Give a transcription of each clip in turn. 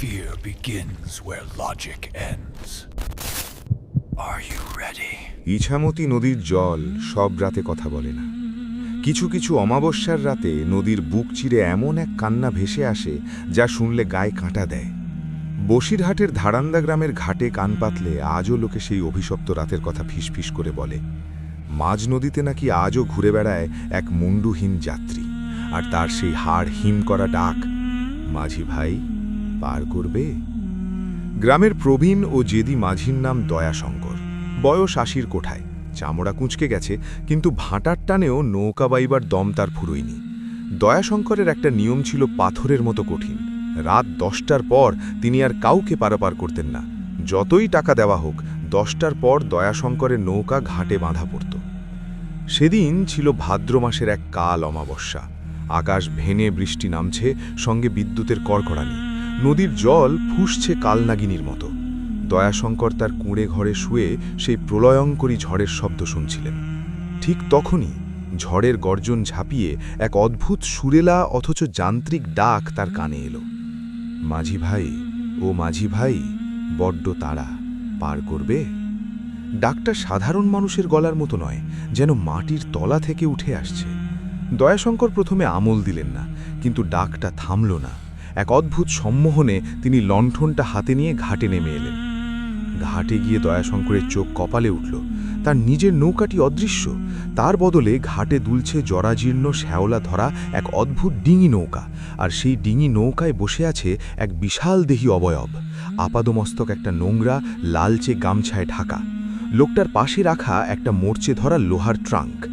Fear begins where logic ends. Are you ready? Ichamati নদীর জল সব রাতে কথা বলে না কিছু কিছু অমাবস্যার রাতে নদীর বুক চিরে এমন এক কান্না ভেসে আসে যা শুনলে গায়ে কাঁটা দেয় বসিরহাটের ধারান্দা গ্রামের ঘাটে কান পাতলে আজও লোকে সেই অভিশপ্ত রাতের কথা ফিসফিস করে বলে মাঝ নদীতে নাকি আজও ঘুরে বেড়ায় এক মুন্ডুহীন যাত্রী, আর তার সেই হাড় হিম করা ডাক, মাঝি ভাই পার করবে? গ্রামের প্রবীণ ও জেদি মাঝির নাম দয়াশঙ্কর। বয়স আশির কোঠায়। চামড়া কুঁচকে গেছে, কিন্তু ভাঁটার টানেও নৌকা বাইবার দম তার ফুরোয়নি। দয়াশঙ্করের একটা নিয়ম ছিল পাথরের মতো কঠিন। রাত দশটার পর তিনি আর কাউকে পারাপার করতেন না। যতই টাকা দেওয়া হোক, দশটার পর দয়াশঙ্করের নৌকা ঘাটে বাঁধা পড়ত। সেদিন ছিল ভাদ্র মাসের এক কাল অমাবস্যা। আকাশ ভেনে বৃষ্টি নামছে, সঙ্গে বিদ্যুতের কড়কড়ানি। নদীর জল ফুসছে কালনাগিনীর মতো। দয়াশঙ্কর তার কুঁড়ে ঘরে শুয়ে সেই প্রলয়ঙ্করী ঝড়ের শব্দ শুনছিলেন। ঠিক তখনই ঝড়ের গর্জন ঝাঁপিয়ে এক অদ্ভুত সুরেলা অথচ যান্ত্রিক ডাক তার কানে এলো। মাঝি ভাই, ও মাঝি ভাই, বড্ড তারা পার করবে? ডাকটা সাধারণ মানুষের গলার মতো নয়, যেন মাটির তলা থেকে উঠে আসছে। দয়াশঙ্কর প্রথমে আমল দিলেন না, কিন্তু ডাকটা থামল না। এক অদ্ভুত সম্মোহনে তিনি লণ্ঠনটা হাতে নিয়ে ঘাটে নেমে এলেন। ঘাটে গিয়ে দয়াশঙ্করের চোখ কপালে উঠল। তার নিজের নৌকাটি অদৃশ্য। তার বদলে ঘাটে দুলছে জরাজীর্ণ শ্যাওলা ধরা এক অদ্ভুত ডিঙি নৌকা। আর সেই ডিঙি নৌকায় বসে আছে এক বিশাল দেহি অবয়ব। আপাদমস্তক একটা নোংরা, লালচে গামছায় ঢাকা। লোকটার পাশে রাখা একটা মোর্চে ধরা লোহার ট্রাঙ্ক।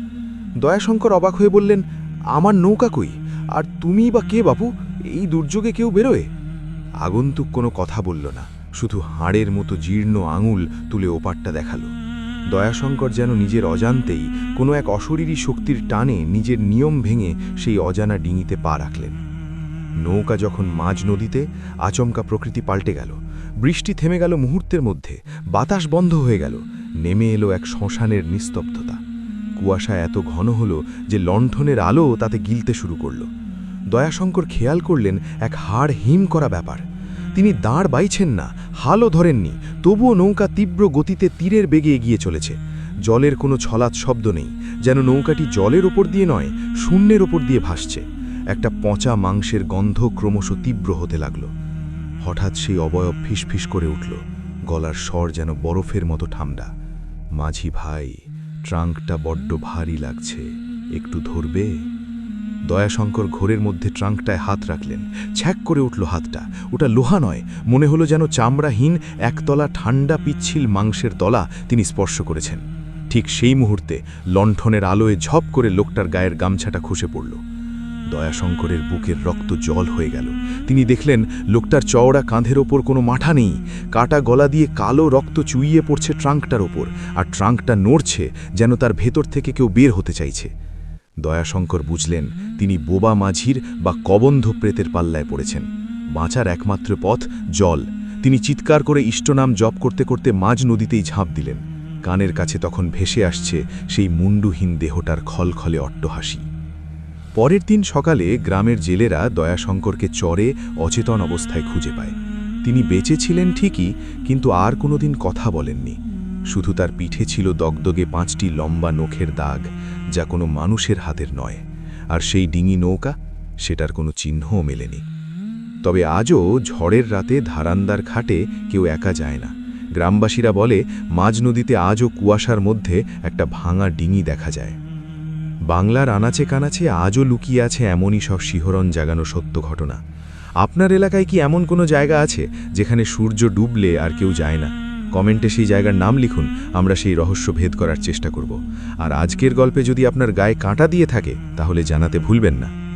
দয়াশঙ্কর অবাক হয়ে বললেন, আমার নৌকা কই? আর তুমি বা কে বাপু? এই দুর্যোগে কেউ বেরোয়? আগন্তুক কোনো কথা বলল না। শুধু হাড়ের মতো জীর্ণ আঙুল তুলে ওপারটা দেখাল। দয়াশঙ্কর যেন নিজের অজান্তেই কোনো এক অশরীরী শক্তির টানে নিজের নিয়ম ভেঙে সেই অজানা ডিঙিতে পা রাখলেন। নৌকা যখন মাঝ নদীতে, আচমকা প্রকৃতি পাল্টে গেল। বৃষ্টি থেমে গেল মুহূর্তের মধ্যে। বাতাস বন্ধ হয়ে গেল। নেমে এলো এক শ্মশানের নিস্তব্ধতা। কুয়াশা এত ঘন হলো যে লণ্ঠনের আলো তাতে গিলতে শুরু করল। দয়াশঙ্কর খেয়াল করলেন এক হাড় হিম করা ব্যাপার। তিনি দাঁড় বাইছেন না, হালও ধরেননি, তবুও নৌকা তীব্র গতিতে তীরের বেগে এগিয়ে চলেছে। জলের কোনো ছলাৎ শব্দ নেই, যেন নৌকাটি জলের ওপর দিয়ে নয়, শূন্যের ওপর দিয়ে ভাসছে। একটা পচা মাংসের গন্ধ ক্রমশ তীব্র হতে লাগল। হঠাৎ সেই অবয়ব ফিসফিস করে উঠল, গলার স্বর যেন বরফের মতো ঠান্ডা মাঝি ভাই, ট্রাঙ্কটা বড্ড ভারী লাগছে, একটু ধরবে? দয়াশঙ্কর ঘোরের মধ্যে ট্রাঙ্কটায় হাত রাখলেন। ছ্যাক করে উঠল হাতটা। ওটা লোহা নয়, মনে হলো যেন চামড়াহীন একতলা ঠান্ডা পিচ্ছিল মাংসের তলা তিনি স্পর্শ করেছেন। ঠিক সেই মুহূর্তে লণ্ঠনের আলোয় ঝপ করে লোকটার গায়ের গামছাটা খসে পড়ল। দয়াশঙ্করের বুকের রক্ত জল হয়ে গেল। তিনি দেখলেন, লোকটার চওড়া কাঁধের ওপর কোনো মাঠা নেই। কাটা গলা দিয়ে কালো রক্ত চুইয়ে পড়ছে ট্রাঙ্কটার ওপর। আর ট্রাঙ্কটা নড়ছে যেন তার ভেতর থেকে কেউ বের হতে চাইছে। দয়াশঙ্কর বুঝলেন, তিনি বোবা মাঝির বা কবন্ধ প্রেতের পাল্লায় পড়েছেন। বাঁচার একমাত্র পথ জল। তিনি চিৎকার করে ইষ্টনাম জপ করতে করতে মাঝ নদীতেই ঝাঁপ দিলেন। কানের কাছে তখন ভেসে আসছে সেই মুন্ডুহীন দেহটার খলখলে অট্টহাসি। পরের দিন সকালে গ্রামের জেলেরা দয়াশঙ্করকে চরে, অচেতন অবস্থায় খুঁজে পায়। তিনি বেঁচে ছিলেন ঠিকই, কিন্তু আর কোনোদিন কথা বলেননি। শুধু তার পিঠে ছিল দগদগে পাঁচটি লম্বা নখের দাগ, যা কোনো মানুষের হাতের নয়, আর সেই ডিঙি নৌকা, সেটার কোনো চিহ্নও মেলেনি। তবে আজও ঝড়ের রাতে ধারান্দার খাটে কেউ একা যায় না। গ্রামবাসীরা বলে, মাঝ নদীতে আজও কুয়াশার মধ্যে একটা ভাঙা ডিঙি দেখা যায়। বাংলার আনাচে কানাচে আজও লুকিয়ে আছে এমনই সব শিহরণ জাগানো সত্য ঘটনা। আপনার এলাকায় কি এমন কোনো জায়গা আছে, যেখানে সূর্য ডুবলে আর কেউ যায় না? কমেন্টে সেই জায়গার নাম লিখুন, আমরা সেই রহস্য ভেদ করার চেষ্টা করব। আর আজকের গল্পে যদি আপনার গায়ে কাঁটা দিয়ে থাকে, তাহলে জানাতে ভুলবেন না।